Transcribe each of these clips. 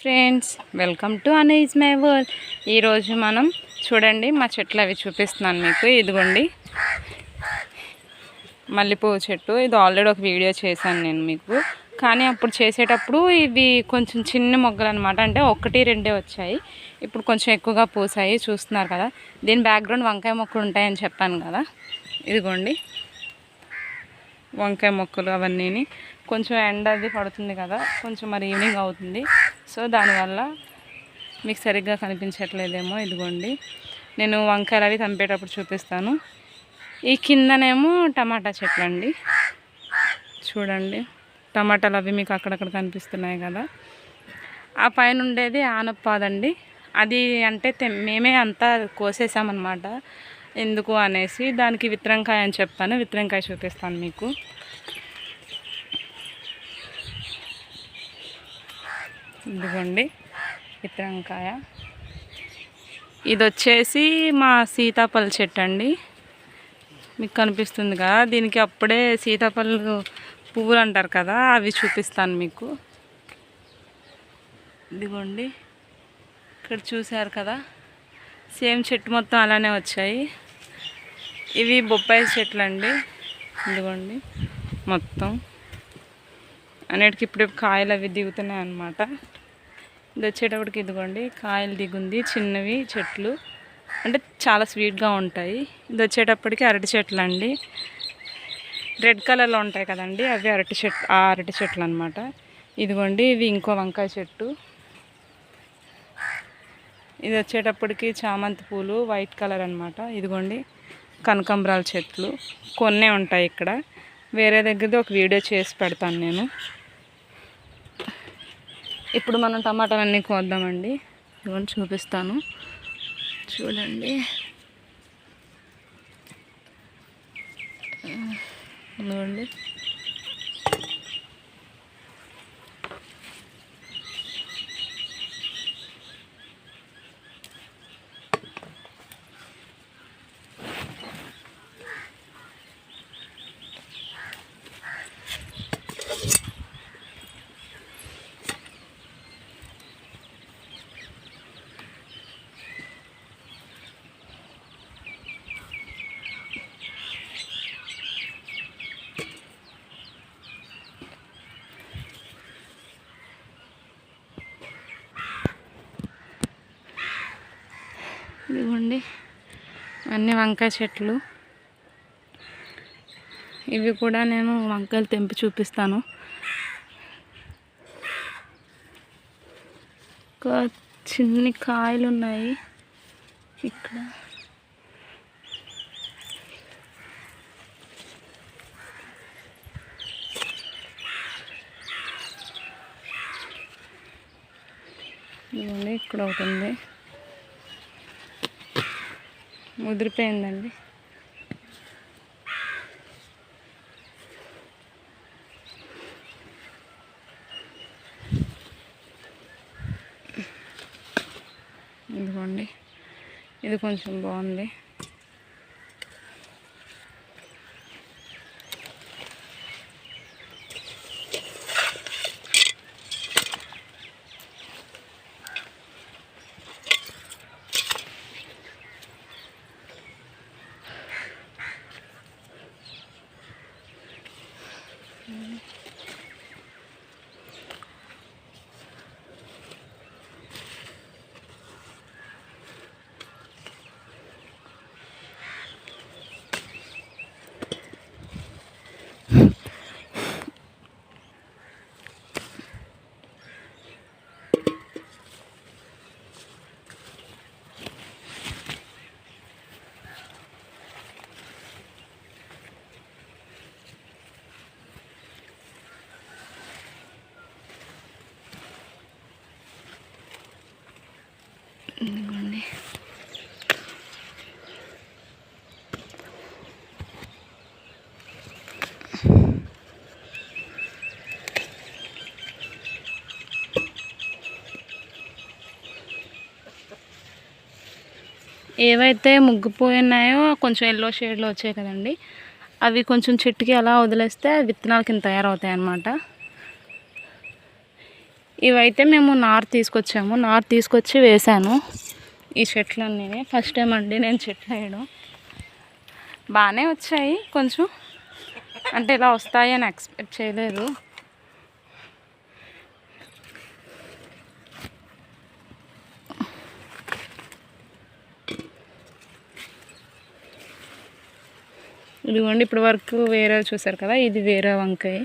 Friends welcome to Anees my world. ఈరోజు మనం చూడండి మా చెట్లు అవి చూపిస్తున్నాను మీకు. ఇదిగోండి. మల్లెపువ్వు చెట్టు. ఇది ఆల్రెడీ ఒక వీడియో చేశాను నేను మీకు. కానీ అప్పుడు చేసేటప్పుడు ఇవి కొంచెం చిన్న మొగ్గలు అనమాట అంటే ఒకటి రెండే వచ్చాయి. ఇప్పుడు కొంచెం ఎక్కువగా పూసాయి. చూస్తున్నారు కదా. దీని బ్యాక్గ్రౌండ్ వంకాయ మొక్కలు ఉంటాయని చెప్పాను కదా. ఇదిగోండి. వంకాయ మొక్కలు అవన్నీని. కొంచెం ఎండ అది పడుతుంది కదా. కొంచెం మరి ఈవినింగ్ అవుతుంది. సో దానివల్ల మీకు సరిగ్గా కనిపించట్లేదేమో ఇదిగోండి. నేను వంకాయలు అవి తంపేటప్పుడు చూపిస్తాను. ఈ కిందనేమో టమాటా చెట్లు అండి చూడండి టమాటాలు అవి మీకు అక్కడక్కడ కనిపిస్తున్నాయి కదా. ఆ పైన ఉండేది ఆనపాదండి అది అంటే మేమే అంతా కోసేసామన్నమాట. ఎందుకు అనేసి దానికి విత్రంకాయ అని చెప్పాను. విత్రంకాయ చూపిస్తాను మీకు. ఇదిగోండి విత్రంకాయ ఇది వచ్చేసి మా సీతాఫల చెట్టు అండి. మీకు కనిపిస్తుంది కదా దీనికి అప్పుడే సీతాఫలం పువ్వులు అంటారు కదా అవి చూపిస్తాను మీకు. ఇదిగోండి ఇక్కడ చూశారు కదా సేమ్ చెట్టు మొత్తం అలానే వచ్చాయి. ఇవి బొప్పాయి చెట్లు అండి ఇదిగోండి మొత్తం. అన్నిటికి ఇప్పుడు కాయలు అవి దిగుతున్నాయి అన్నమాట ఇది వచ్చేటప్పటికి ఇదిగోండి కాయలు దిగుంది చిన్నవి చెట్లు. అంటే చాలా స్వీట్గా ఉంటాయి. ఇది వచ్చేటప్పటికి అరటి చెట్లు అండి. రెడ్ కలర్లో ఉంటాయి కదండి అవి అరటి చెట్లు ఆ అరటి చెట్లు అనమాట ఇదిగోండి ఇది ఇంకో వంకాయ చెట్టు. ఇది వచ్చేటప్పటికి చామంతి పూలు వైట్ కలర్ అనమాట ఇదిగోండి కనకాంబరాల చెట్లు. కొన్నే ఉంటాయి ఇక్కడ. వేరే దగ్గరది ఒక వీడియో చేసి పెడతాను నేను. ఇప్పుడు మనం టమాటాలన్నీ కోద్దామండి. ఇవన్నీ చూపిస్తాను. చూడండి. ఇదిగోండి. ఇదిగోండి. అన్ని వంకాయ చెట్లు. ఇవి కూడా నేను వంకాయలు తెంపి చూపిస్తాను. ఒక చిన్ని కాయలు ఉన్నాయి ఇక్కడ. ఇదిగోండి ఇక్కడ ఒకటి ఉంది. ముదిరిపోయిందండి. ఇదిగోండి. ఇది కొంచెం బాగుంది. ఏవైతే ముగ్గిపోయినాయో కొంచెం ఎల్లో షేడ్లో వచ్చాయి కదండి అవి కొంచెం చెట్టుకి అలా వదిలేస్తే విత్తనాలు కింద తయారవుతాయి అన్నమాట. ఇవైతే మేము నార్ తీసుకొచ్చాము. నార్ తీసుకొచ్చి వేసాను ఈ చెట్లన్నీ ఫస్ట్ టైం అండి నేను చెట్లు వేయడం. బాగానే వచ్చాయి కొంచెం. అంటే ఇలా వస్తాయి అని ఎక్స్పెక్ట్ చేయలేదు. ఇదిగోండి ఇప్పుడు వరకు వేరే చూసారు కదా ఇది వేరే వంకాయ.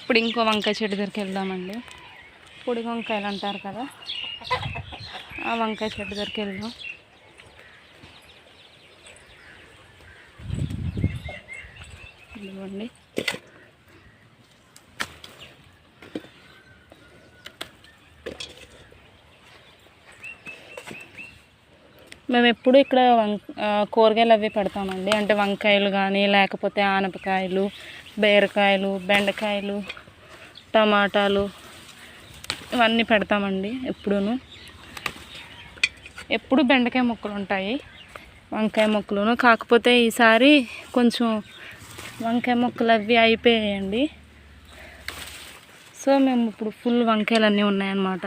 ఇప్పుడు ఇంకో వంకాయ చెట్టు దగ్గరికి వెళ్దామండి. పొడి వంకాయలు అంటారు కదా? ఆ వంకాయ చెట్టు దగ్గరికి వెళ్దాం. ఇదిగోండి. మేము ఎప్పుడు ఇక్కడ వం కూరగాయలు అవి పెడతామండి. అంటే వంకాయలు కానీ లేకపోతే ఆనపకాయలు బీరకాయలు బెండకాయలు టమాటాలు ఇవన్నీ పెడతామండి ఎప్పుడూను. ఎప్పుడు బెండకాయ మొక్కలు ఉంటాయి వంకాయ మొక్కలును. కాకపోతే ఈసారి కొంచెం వంకాయ మొక్కలు అవి అయిపోయాయండి. సో మేము ఇప్పుడు ఫుల్ వంకాయలు అన్నీ ఉన్నాయన్నమాట.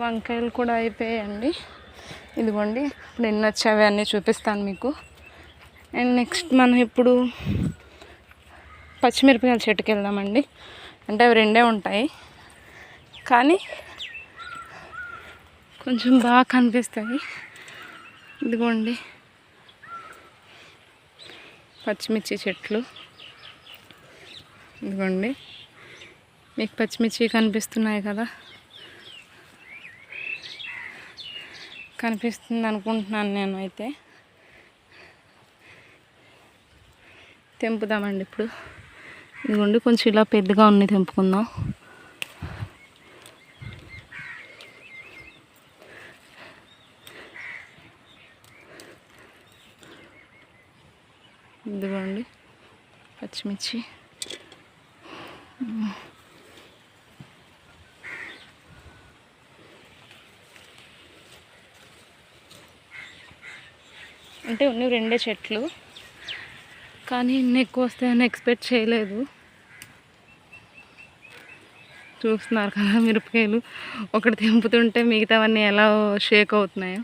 వంకాయలు కూడా అయిపోయాయండి. ఇదిగోండి ఇప్పుడు ఎన్ని వచ్చావి అన్నీ చూపిస్తాను మీకు. అండ్ నెక్స్ట్ మనం ఇప్పుడు పచ్చిమిరపకాయల చెట్టుకి వెళ్దామండి. అంటే అవి రెండే ఉంటాయి. కానీ కొంచెం బాగా కనిపిస్తాయి. ఇదిగోండి పచ్చిమిర్చి చెట్లు. ఇదిగోండి మీకు పచ్చిమిర్చి కనిపిస్తున్నాయి కదా. కనిపిస్తుంది అనుకుంటున్నాను నేను అయితే. తెంపుదామండి ఇప్పుడు. ఇదిగోండి కొంచెం ఇలా పెద్దగా ఉన్నాయి తెంపుకుందాం. ఇదిగోండి పచ్చిమిర్చి. అంటే ఉన్నవి రెండే చెట్లు. కానీ ఇన్ని ఎక్కువ వస్తాయని ఎక్స్పెక్ట్ చేయలేదు. చూస్తున్నారు కదా మిరపకాయలు. ఒకటి తెంపుతుంటే మిగతావన్నీ ఎలా షేక్ అవుతున్నాయో.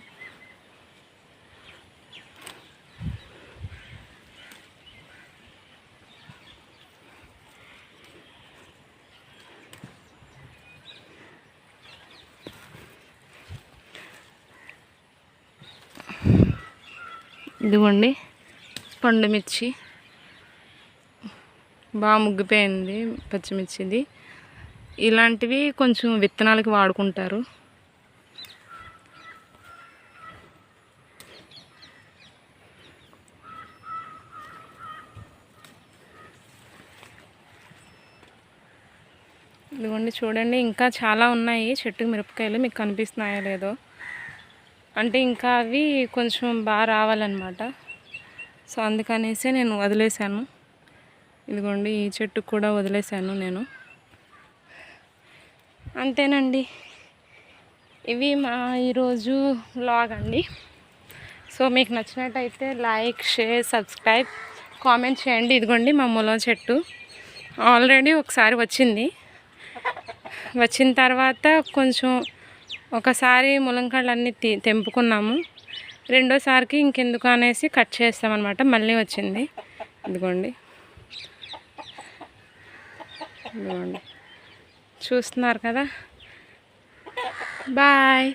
ఇదిగోండి పండు మిర్చి బాగా ముగ్గిపోయింది పచ్చిమిర్చిది. ఇలాంటివి కొంచెం విత్తనాలకి వాడుకుంటారు. ఇదిగోండి చూడండి ఇంకా చాలా ఉన్నాయి. చెట్టు మిరపకాయలు మీకు కనిపిస్తున్నాయో లేదో. అంటే ఇంకా అవి కొంచెం బాగా రావాలన్నమాట. సో అందుకనేసి నేను వదిలేశాను. ఇదిగోండి ఈ చెట్టు కూడా వదిలేశాను నేను. అంతేనండి. ఇవి మా ఈరోజు బ్లాగ్ అండి. సో మీకు నచ్చినట్టయితే లైక్ షేర్ సబ్స్క్రైబ్ కామెంట్ చేయండి. ఇదిగోండి మా మూలం చెట్టు ఆల్రెడీ ఒకసారి వచ్చింది. వచ్చిన తర్వాత కొంచెం ఒకసారి ములంకాళ్ళు అన్నీ తెంపుకున్నాము. రెండోసారికి ఇంకెందుకు అనేసి కట్ చేస్తామన్నమాట. మళ్ళీ వచ్చింది. ఇదిగోండి. ఇదిగోండి. చూస్తున్నారు కదా? బాయ్.